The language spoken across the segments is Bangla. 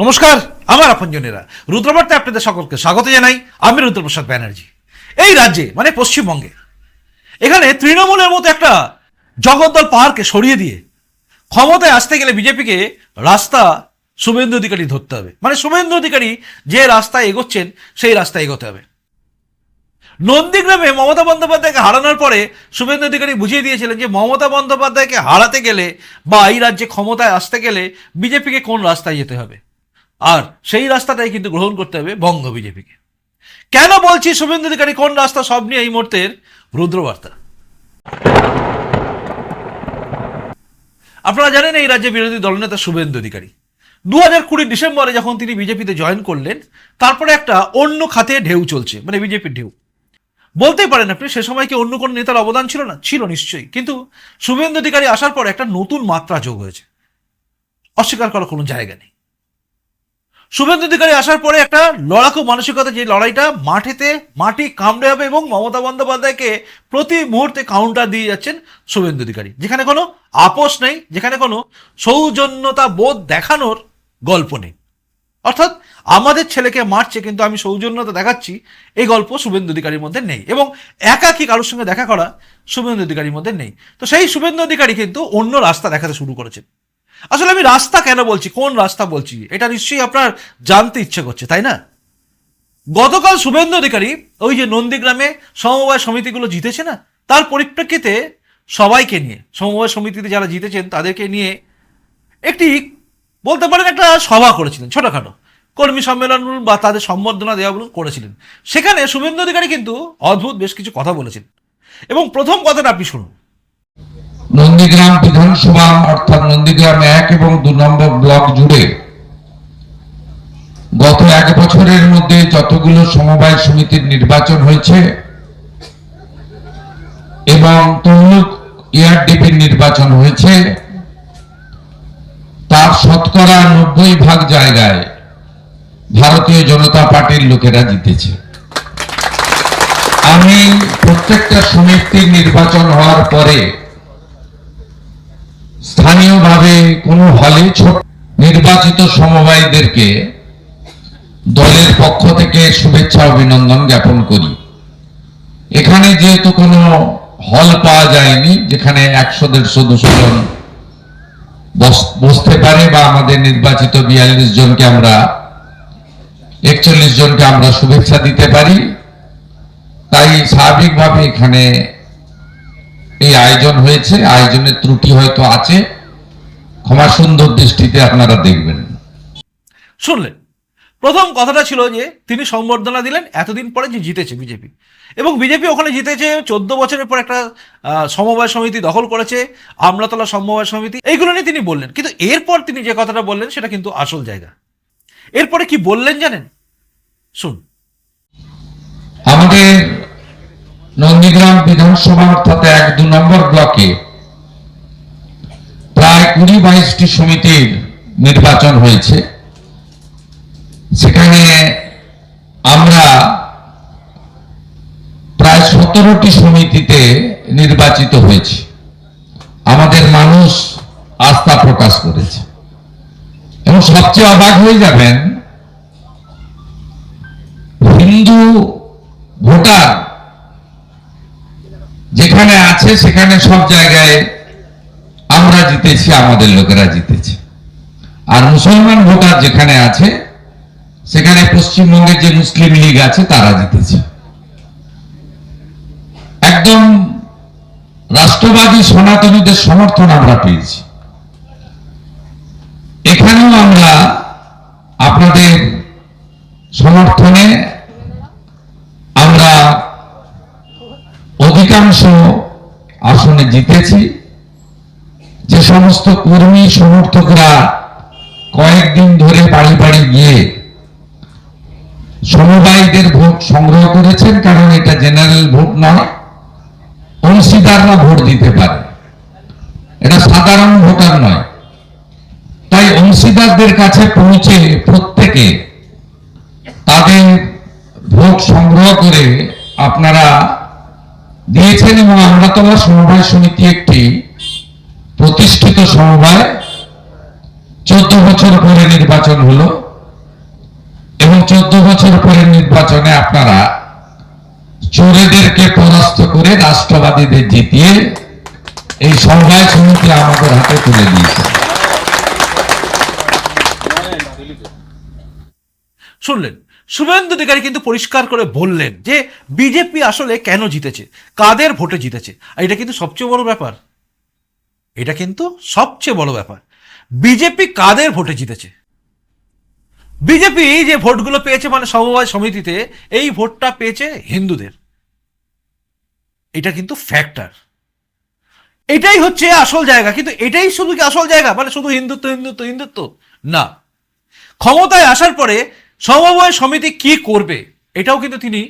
নমস্কার, আমার আপনজনেরা। রুদ্রবার্তে আপনাদের সকলকে স্বাগত জানাই, আমি রুদ্রপ্রসাদ ব্যানার্জি। এই রাজ্যে মানে পশ্চিমবঙ্গে, এখানে তৃণমূলের মতো একটা জগদ্দল পাহাড়কে সরিয়ে দিয়ে ক্ষমতায় আসতে গেলে বিজেপিকে রাস্তা শুভেন্দু অধিকারী ধরতে হবে। মানে শুভেন্দু অধিকারী যে রাস্তায় এগোচ্ছেন, সেই রাস্তায় এগোতে হবে। নন্দীগ্রামে মমতা বন্দ্যোপাধ্যায়কে হারানোর পরে শুভেন্দু অধিকারী বুঝিয়ে দিয়েছিলেন যে মমতা বন্দ্যোপাধ্যায়কে হারাতে গেলে বা এই রাজ্যে ক্ষমতায় আসতে গেলে বিজেপিকে কোন রাস্তায় যেতে হবে। আর সেই রাস্তাটাই কিন্তু গ্রহণ করতে হবে বঙ্গ বিজেপিকে। কেন বলছি শুভেন্দু অধিকারী, কোন রাস্তা সব নিয়ে এই মুহূর্তের রুদ্রবার্তা? আপনারা জানেন এই রাজ্যে বিরোধী দলনেতা শুভেন্দু অধিকারী। দু হাজার কুড়ি ডিসেম্বরে যখন তিনি বিজেপিতে জয়েন করলেন, তারপরে একটা অন্য খাতে ঢেউ চলছে মানে বিজেপির ঢেউ। বলতেই পারেন আপনি, সে সময় কি অন্য কোনো নেতার অবদান ছিল না? ছিল নিশ্চয়ই। কিন্তু শুভেন্দু অধিকারী আসার পর একটা নতুন মাত্রা যোগ হয়েছে। অস্বীকার করার কোনো জায়গা নেই। শুভেন্দু অধিকারী আসার পরে একটা লড়াকু মানসিকতা, যে লড়াইটা মাঠেতে মাটি কামড়ে হবে এবং মমতা বন্দ্যোপাধ্যায়কে প্রতি মুহূর্তে কাউন্টার দিয়ে যাচ্ছেন শুভেন্দু অধিকারী। যেখানে কোনো আপোষ নেই, যেখানে কোনো সৌজন্যতা বোধ দেখানোর গল্প নেই। অর্থাৎ আমাদের ছেলেকে মারছে কিন্তু আমি সৌজন্যতা দেখাচ্ছি, এই গল্প শুভেন্দু অধিকারীর মধ্যে নেই এবং একাকি কারোর সঙ্গে দেখা করা শুভেন্দু অধিকারীর মধ্যে নেই। তো সেই শুভেন্দু অধিকারী কিন্তু অন্য রাস্তা দেখাতে শুরু করেছেন। আসলে আমি রাস্তা কেন বলছি? কোন রাস্তা বলছি? এটা নিশ্চয়ই আপনার জানতে ইচ্ছে করছে, তাই না? গতকাল শুভেন্দু অধিকারী ওই যে নন্দীগ্রামে সমবায় সমিতিগুলো জিতেছে না, তার পরিপ্রেক্ষিতে সবাইকে নিয়ে, সমবায় সমিতিতে যারা জিতেছেন তাদেরকে নিয়ে একটি বলতে পারেন একটা সভা করেছিলেন, ছোটখাটো। কর্মী সম্মেলন বলুন বা তাদের সম্বর্ধনা দেওয়া বলুন করেছিলেন। সেখানে শুভেন্দু অধিকারী কিন্তু অদ্ভুত বেশ কিছু কথা বলেছেন। এবং প্রথম কথাটা আপনি শুনুন। নন্দীগ্রাম বিধানসভা, অর্থাৎ নন্দীগ্রাম এক এবং দু নম্বর ব্লক জুড়ে গত এক বছরের মধ্যে যতগুলো সমবায় সমিতির নির্বাচন হয়েছে এবং তমলুক এআরডিপির নির্বাচন হয়েছে, তার শতকরা নব্বই ভাগ জায়গায় ভারতীয় জনতা পার্টির লোকেরা জিতেছে। আমি প্রত্যেকটা সমিতির নির্বাচন হওয়ার পরে স্থানীয়ভাবে কোনো হলে ছোট নির্বাচিত সমবায়ীদেরকে দলের পক্ষ থেকে শুভেচ্ছা অভিনন্দন জ্ঞাপন করি। এখানে যেহেতু কোনো হল পাওয়া যায়নি, যেখানে একশো, দেড়শো, দুশো জন বস- বসতে পারে বা আমাদের নির্বাচিত বিয়াল্লিশ জনকে আমরা, একচল্লিশ জনকে আমরা শুভেচ্ছা দিতে পারি, তাই স্বাভাবিকভাবে এখানে এই আয়োজন হয়েছে আয়োজনের ত্রুটি হয়তো আছে। ক্ষমা সুন্দর দৃষ্টিতে আপনারা দেখবেন। শুনলেন? প্রথম কথাটা ছিল যে তিনি সম্বর্ধনা দিলেন এতদিন পরে যে জিতেছে বিজেপি। এবং বিজেপি ওখানে জিতেছে চোদ্দ বছরের পর একটা সমবায় সমিতি দখল করেছে আমলাতলা সমবায় সমিতি এইগুলো নিয়ে তিনি বললেন। কিন্তু এরপর তিনি যে কথাটা বললেন সেটা কিন্তু আসল জায়গা। এরপরে কি বললেন জানেন? শুন আমাদের নন্দীগ্রাম বিধানসভা অর্থাৎ এক দু নম্বর ব্লকে প্রায় কুড়ি বাইশটি সমিতির নির্বাচন হয়েছে। সেখানে আমরা প্রায় সতেরোটি সমিতিতে নির্বাচিত হয়েছি। আমাদের মানুষ আস্থা প্রকাশ করেছে। এবং সবচেয়ে অবাক হয়ে যাবেন, হিন্দু ভোটার যেখানে আছে, সেখানে সব জায়গায় আমরা জিতেছি, আমাদের লোকেরা জিতেছে। আর মুসলমান ভোটার যেখানে আছে, সেখানে পশ্চিমবঙ্গের যে মুসলিম লীগ আছে, তারা জিতেছে। একদম রাষ্ট্রবাদী সনাতনীদের সমর্থন আমরা পেয়েছি। এখানেও আমরা আপনাদের সমর্থনে আমরা অধিকাংশ আসনে জিতেছি। যে সমস্ত কর্মী সমর্থকরা কয়েকদিন ধরে বাড়ি বাড়ি গিয়ে সমবায়ীদের ভোট সংগ্রহ করেছেন, কারণ এটা জেনারেল ভোট নয়, অংশীদাররা ভোট দিতে পারে। এটা সাধারণ ভোটার নয়। তাই অংশীদারদের কাছে পৌঁছে প্রত্যেকে তাদের ভোট সংগ্রহ করে আপনারা দিয়েছেন এবং আমরা তোমার সমবায় সমিতি একটি প্রতিষ্ঠিত সমবায় চোদ্দ বছর পরে নির্বাচন হলো এবং চোদ্দ বছর পরে নির্বাচনে আপনারা চোরেদেরকে পরাস্ত করে রাষ্ট্রবাদীদের জিতিয়ে এই সমবায় সমিতি আমাদের হাতে তুলে দিয়েছে। শুনলেন? শুভেন্দু অধিকারী কিন্তু পরিষ্কার করে বললেন যে বিজেপি আসলে কেন জিতেছে? কাদের ভোটে জিতেছে? আর এটা কিন্তু সবচেয়ে বড় ব্যাপার। এটা কিন্তু সবচেয়ে বড় ব্যাপার। বিজেপি কাদের ভোটে জিতেছে? বিজেপি যে ভোটগুলো পেয়েছে মানে সমবায় সমিতিতে, এই ভোটটা পেয়েছে হিন্দুদের। এটা কিন্তু ফ্যাক্টর এটাই হচ্ছে আসল জায়গা। কিন্তু এটাই শুধু কি আসল জায়গা? মানে শুধু হিন্দুত্ব হিন্দুত্ব হিন্দুত্ব? না। ক্ষমতায় আসার পরে সমবায় সমিতি কি করবে, এটাও কিন্তু তিনি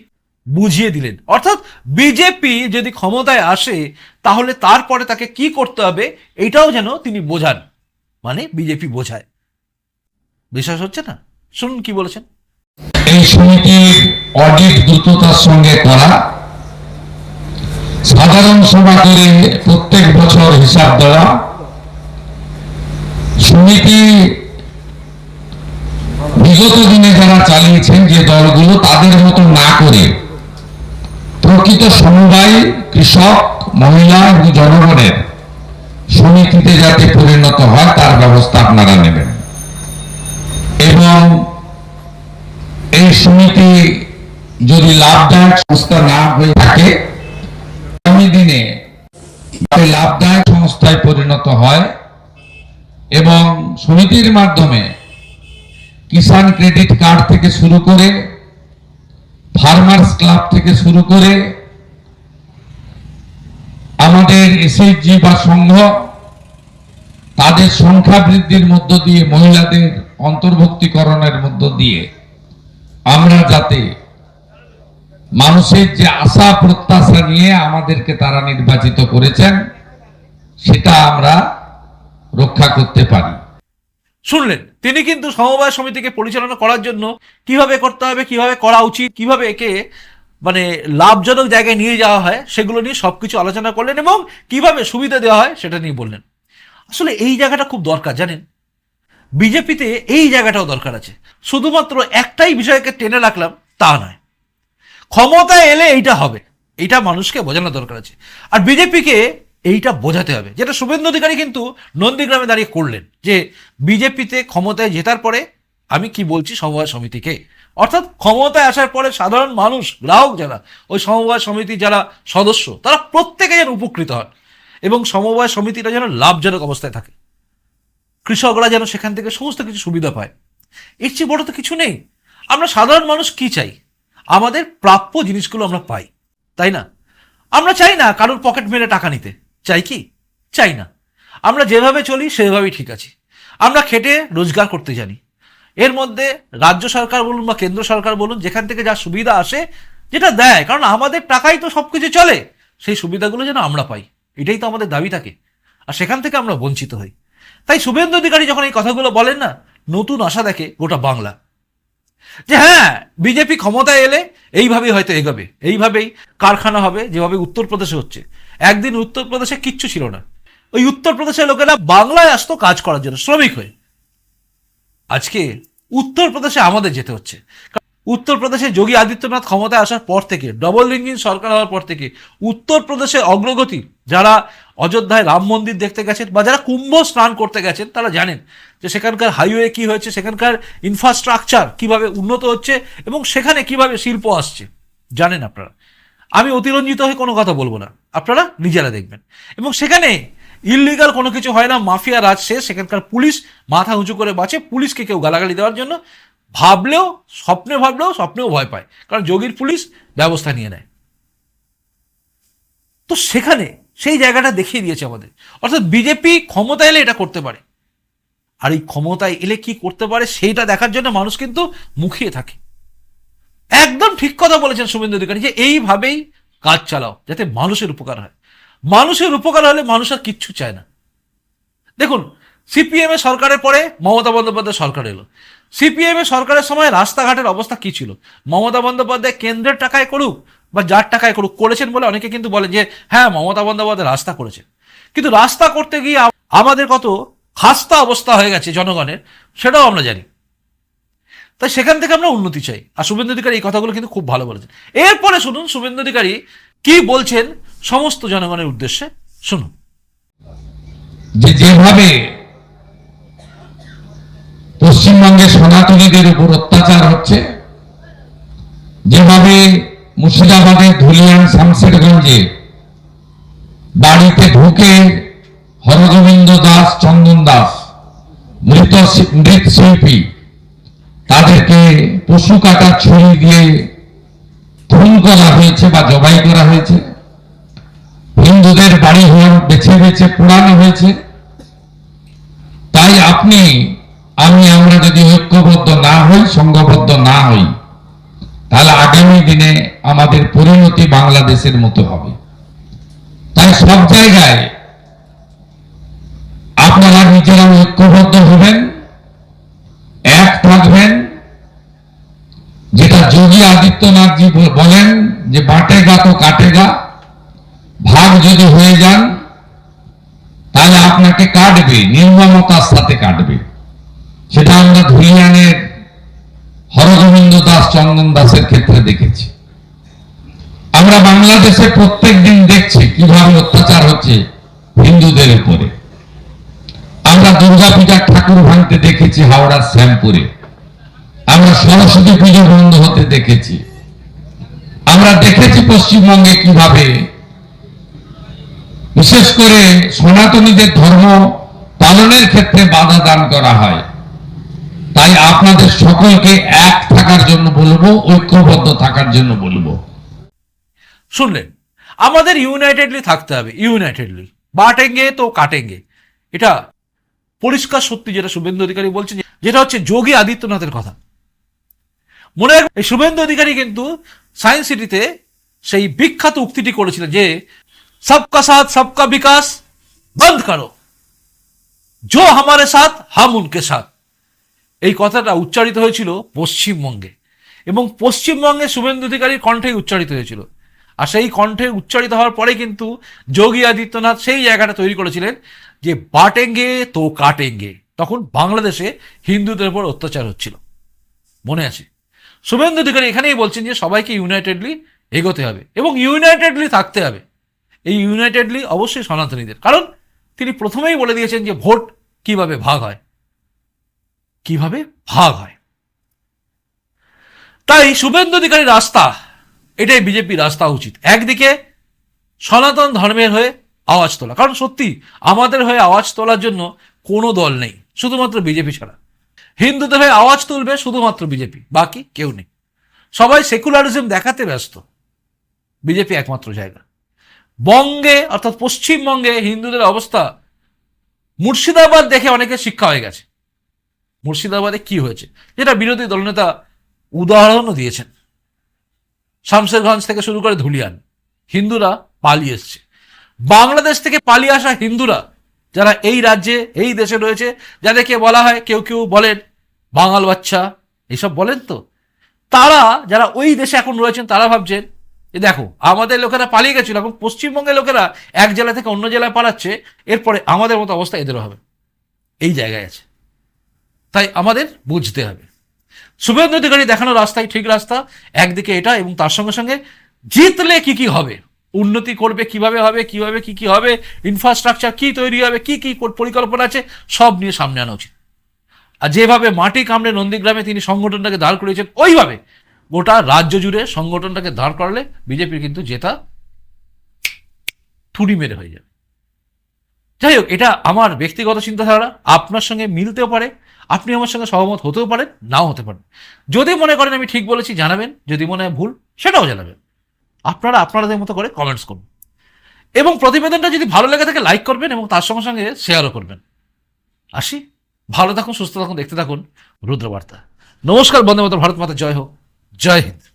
বুঝিয়ে দিলেন। অর্থাৎ বিজেপি যদি ক্ষমতায় আসে, তাহলে তারপরে তাকে কি করতে হবে, এটাও যেন তিনি বোঝান। মানে বিজেপি বোঝায়। বিশ্বাস হচ্ছে না? শুনুন কি বলেছেন। এই সমিতির অডিট দ্রুততার সঙ্গে করা, সাধারণ করে প্রত্যেক বছর হিসাব দেওয়া, সমিতি বিগত দিনে যারা চালিয়েছেন যে দলগুলো, তাদের মতো না করে প্রকৃত সমবায় কৃষক, মহিলা এবং জনগণের সমিতিতে যাতে পরিণত হয়, তার ব্যবস্থা আপনারা নেবেন। এবং এই সমিতি যদি লাভদায়ক সংস্থা না হয়ে থাকে, আগামী দিনে লাভদায়ক সংস্থায় পরিণত হয় এবং সমিতির মাধ্যমে কিষাণ ক্রেডিট কার্ড থেকে শুরু করে, ফার্মার্স ক্লাব থেকে শুরু করে, আমাদের এসএইচজি বা সংঘ, তাদের সংখ্যা বৃদ্ধির মধ্য দিয়ে, মহিলাদের অন্তর্ভুক্তিকরণের মধ্য দিয়ে, আমরা যাতে মানুষের যে আশা, প্রত্যাশা নিয়ে আমাদেরকে তারা নির্বাচিত করেছেন, সেটা আমরা রক্ষা করতে পারি। শুনলেন, তিনি কিন্তু সমবায় সমিতিকে পরিচালনা করার জন্য কীভাবে করতে হবে, কীভাবে করা উচিত, কীভাবে একে মানে লাভজনক জায়গায় নিয়ে যাওয়া হয়, সেগুলো নিয়ে সব কিছু আলোচনা করলেন এবং কীভাবে সুবিধা দেওয়া হয় সেটা নিয়ে বললেন। আসলে এই জায়গাটা খুব দরকার, জানেন? বিজেপিতে এই জায়গাটাও দরকার আছে। শুধুমাত্র একটাই বিষয়কে টেনে রাখলাম, তা নয়। ক্ষমতায় এলে এইটা হবে, এইটা মানুষকে বোঝানো দরকার আছে। আর বিজেপিকে এইটা বোঝাতে হবে। যেটা শুভেন্দু অধিকারী কিন্তু নন্দীগ্রামে দাঁড়িয়ে করলেন যে বিজেপিতে ক্ষমতায় জেতার পরে আমি কি বলছি সমবায় সমিতিকে? অর্থাৎ ক্ষমতায় আসার পরে সাধারণ মানুষ, গ্রাহক যারা, ওই সমবায় সমিতির যারা সদস্য, তারা প্রত্যেকে যেন উপকৃত হন এবং সমবায় সমিতিটা যেন লাভজনক অবস্থায় থাকে। কৃষকরা যেন সেখান থেকে সমস্ত কিছু সুবিধা পায়। এর চেয়ে বড় তো কিছু নেই। আমরা সাধারণ মানুষ কি চাই? আমাদের প্রাপ্য জিনিসগুলো আমরা পাই, তাই না? আমরা চাই না কারোর পকেট মেরে টাকা নিতে। চাই কি? চাই না। আমরা যেভাবে চলি, সেভাবেই ঠিক আছি। আমরা খেটে রোজগার করতে জানি। এর মধ্যে রাজ্য সরকার বলুন বা কেন্দ্র সরকার বলুন, যেখান থেকে যা সুবিধা আসে, যেটা দেয়। কারণ আমাদের টাকাই তো সব কিছু চলে, সেই সুবিধাগুলো যেন আমরা পাই। এটাই তো আমাদের দাবি থাকে। আর সেখান থেকে আমরা বঞ্চিত হই। তাই শুভেন্দু অধিকারী যখন এই কথাগুলো বলেন না, নতুন আশা দেখে গোটা বাংলা। যে হ্যাঁ বিজেপি ক্ষমতায় এলে এইভাবেই হয়তো এগোবে। এইভাবেই কারখানা হবে, যেভাবে উত্তরপ্রদেশে হচ্ছে। একদিন উত্তরপ্রদেশে কিচ্ছু ছিল না। ওই উত্তরপ্রদেশের লোকেরা বাংলায় আসতো কাজ করার জন্য, শ্রমিক হয়ে। আজকে উত্তরপ্রদেশে আমাদের যেতে হচ্ছে। উত্তরপ্রদেশে যোগী আদিত্যনাথ ক্ষমতায় আসার পর থেকে, ডবল ইঞ্জিন সরকার হওয়ার পর থেকে, উত্তরপ্রদেশের অগ্রগতি, যারা অযোধ্যায় রাম মন্দির দেখতে গেছেন বা যারা কুম্ভ স্নান করতে গেছেন, তারা জানেন যে সেখানকার হাইওয়ে কি হয়েছে, সেখানকার ইনফ্রাস্ট্রাকচার কীভাবে উন্নত হচ্ছে এবং সেখানে কীভাবে শিল্প আসছে। জানেন আপনারা। আমি অতিরঞ্জিত হয়ে কোনো কথা বলব না। আপনারা নিজেরা দেখবেন। এবং সেখানে ইললিগাল কোনো কিছু হয় না, মাফিয়া রাজ শেষ, সেখানকার পুলিশ মাথা উঁচু করে বাঁচে, পুলিশকে কেউ গালাগালি দেওয়ার জন্য। ভাবলেও, স্বপ্নে ভাবলেও, স্বপ্নেও ভয় পায়। কারণ যোগীর পুলিশ ব্যবস্থা নিয়ে নেয়। তো সেখানে সেই জায়গাটা দেখিয়ে দিয়েছে আমাদের। অর্থাৎ বিজেপি ক্ষমতা এলে এটা করতে পারে। আর এই ক্ষমতায় এলে কি করতে পারে, সেইটা দেখার জন্য মানুষ কিন্তু মুখিয়ে থাকে। ঠিক কথা বলেছেন শুভেন্দু অধিকারী যে এইভাবেই কাজ চালাও, যাতে মানুষের উপকার হয়। মানুষের উপকার হলে মানুষ আর কিচ্ছু চায় না। দেখুন, সিপিএম এর সরকারের পরে মমতা বন্দ্যোপাধ্যায় সরকার এলো। সিপিএম এর সরকারের সময় রাস্তাঘাটের অবস্থা কি ছিল? মমতা বন্দ্যোপাধ্যায় কেন্দ্রের টাকায় করুক বা যার টাকায় করুক, করেছেন বলে অনেকে কিন্তু বলেন যে হ্যাঁ মমতা বন্দ্যোপাধ্যায় রাস্তা করেছেন। কিন্তু রাস্তা করতে গিয়ে আমাদের কত খাস্তা অবস্থা হয়ে গেছে জনগণের, সেটাও আমরা জানি। তাই সেখান থেকে আমরা উন্নতি চাই। আর শুভেন্দু অধিকারী এই কথাগুলো কিন্তু খুব ভালো বলেছেন। এরপরে শুনুন, শুভেন্দু অধিকারী কি বলছেন সমস্ত জনগণের উদ্দেশ্যে। শুনুন। যেভাবে পশ্চিমবঙ্গে সনাতনীদের উপর অত্যাচার হচ্ছে, যেভাবে মুর্শিদাবাদের ধুলিয়ান শামশেরগঞ্জে বাড়িতে ঢুকে হরগোবিন্দ দাস, চন্দন দাস, মৃত মৃৎশিল্পী তাদেরকে পশু কাটার ছুরি দিয়ে খুন করা হয়েছে বা জবাই করা হয়েছে। হিন্দুদের বাড়ি ঘর বেছে বেছে পোড়ানো হয়েছে। তাই আপনি, আমি, আমরা যদি ঐক্যবদ্ধ না হই, সংঘবদ্ধ না হই, তাহলে আগামী দিনে আমাদের পরিণতি বাংলাদেশের মতো হবে। তাই সব জায়গায় আপনারা নিজেরা ঐক্যবদ্ধ হবেন এক থাকবেন যেটা যোগী আদিত্যনাথজি বলেন যে বাটেগা তো কাটেগা ভাগ যদি হয়ে যান, তাহলে আপনাকে কাটবে, নির্মমতার সাথে কাটবে। সেটা আমরা ধুলিয়ানের হরগোবিন্দ দাস, চন্দন দাসের ক্ষেত্রে দেখেছি। আমরা বাংলাদেশে প্রত্যেক দিন দেখছি কীভাবে অত্যাচার হচ্ছে হিন্দুদের উপরে। আমরা দুর্গাপূজার ঠাকুর ভাঙতে দেখেছি হাওড়ার শ্যামপুরে। আমরা সরস্বতী পুজো বন্ধ হতে দেখেছি। আমরা দেখেছি পশ্চিমবঙ্গে কীভাবে। বিশেষ করে সনাতনীদের ধর্ম পালনের ক্ষেত্রে বাধা দান করা হয়। তাই আপনাদের সকলকে এক থাকার জন্য বলব, ঐক্যবদ্ধ থাকার জন্য বলব। শুনলেন? আমাদের ইউনাইটেডলি থাকতে হবে, ইউনাইটেডলি। বাটেঙ্গে তো কাটেঙ্গে। এটা পরিষ্কার সত্যি যেটা শুভেন্দু অধিকারী বলছেন, যেটা হচ্ছে যোগী আদিত্যনাথের কথা। মনে রাখবেন এই শুভেন্দু অধিকারী কিন্তু সায়েন্স সিটিতে সেই বিখ্যাত উক্তিটি করেছিলেন যে, সবকা সাথ, সবকা বিকাশ, বন্ধ করো। জো হামারে সাথ, হাম উনকে সাথ। এই কথাটা উচ্চারিত হয়েছিল পশ্চিমবঙ্গে। এবং পশ্চিমবঙ্গে শুভেন্দু অধিকারীর কণ্ঠেই উচ্চারিত হয়েছিল। আর সেই কণ্ঠে উচ্চারিত হওয়ার পরে কিন্তু যোগী আদিত্যনাথ সেই জায়গাটা তৈরি করেছিলেন যে, বাটেঙ্গে তো কাটেঙ্গে। তখন বাংলাদেশে হিন্দুদের উপর অত্যাচার হচ্ছিল। মনে আছে? শুভেন্দু অধিকারী এখানেই বলছেন যে সবাইকে ইউনাইটেডলি এগোতে হবে এবং ইউনাইটেডলি থাকতে হবে। এই ইউনাইটেডলি অবশ্যই সনাতনীদের। কারণ তিনি প্রথমেই বলে দিয়েছেন যে ভোট কীভাবে ভাগ হয়। কীভাবে ভাগ হয়। তাই শুভেন্দু অধিকারী রাস্তা, এটাই বিজেপি রাস্তা উচিত। একদিকে সনাতন ধর্মের হয়ে আওয়াজ তোলা। কারণ সত্যি, আমাদের হয়ে আওয়াজ তোলার জন্য কোনো দল নেই, শুধুমাত্র বিজেপি ছাড়া। হিন্দুদের হয়ে আওয়াজ তুলবে শুধুমাত্র বিজেপি, বাকি কেউ নেই। সবাই সেকুলারিজম দেখাতে ব্যস্ত, বিজেপি একমাত্র জায়গা। বঙ্গে, অর্থাৎ পশ্চিমবঙ্গে হিন্দুদের অবস্থা মুর্শিদাবাদ দেখে অনেকে শিক্ষা হয়ে গেছে। মুর্শিদাবাদে কি হয়েছে? যেটা বিরোধী দলনেতা উদাহরণও দিয়েছেন। শামশেরগঞ্জ থেকে শুরু করে ধুলিয়ান, হিন্দুরা পালিয়ে এসছে। বাংলাদেশ থেকে পালিয়ে আসা হিন্দুরা যারা এই রাজ্যে, এই দেশে রয়েছে, যাদেরকে বলা হয় কেউ কেউ বলেন বাঙাল বাচ্চা এইসব বলেন তো। তারা, যারা ওই দেশে এখন রয়েছেন, তারা ভাবছেন যে দেখো, আমাদের লোকেরা পালিয়ে গেছিল, এখন পশ্চিমবঙ্গের লোকেরা এক জেলা থেকে অন্য জেলায় পালাচ্ছে, এরপরে আমাদের মতো অবস্থা এদেরও হবে। এই জায়গায় আছে। তাই আমাদের বুঝতে হবে। শুভেন্দু অধিকারী দেখানো রাস্তাই ঠিক রাস্তা, একদিকে এটা এবং তার সঙ্গে সঙ্গে জিতলে কি কি হবে? উন্নতি করবে, কীভাবে হবে, কীভাবে কি কি হবে ইনফ্রাস্ট্রাকচার কি তৈরি হবে, কি কি পর- পরিকল্পনা আছে, সব নিয়ে সামনে আনা উচিত। আর যেভাবে মাটি কামড়ে নন্দীগ্রামে তিনি সংগঠনটাকে দাঁড় করিয়েছেন, ওইভাবে গোটা রাজ্য জুড়ে সংগঠনটাকে দাঁড় করালে বিজেপির কিন্তু জেতা থুড়ি মেরে হয়ে যাবে। যাই হোক, এটা আমার ব্যক্তিগত চিন্তাধারা, আপনার সঙ্গে মিলতেও পারে, আপনি আমার সঙ্গে সহমত হতেও পারেন, নাও হতে পারেন। যদি মনে করেন আমি ঠিক বলেছি, জানাবেন, যদি মনে হয় ভুল, সেটাও জানাবেন। আপনারা আপনাদের মতো করে কমেন্টস করুন। এবং প্রতিবেদনটা যদি ভালো লেগে থাকে লাইক করবেন এবং তার সঙ্গে সঙ্গে শেয়ারও করবেন। আসি? ভালো থাকুন, সুস্থ থাকুন, দেখতে থাকুন। রুদ্রবার্তা। নমস্কার, বন্দে মাতা ভারত মাতা, জয় হোক। জয় হিন্দ।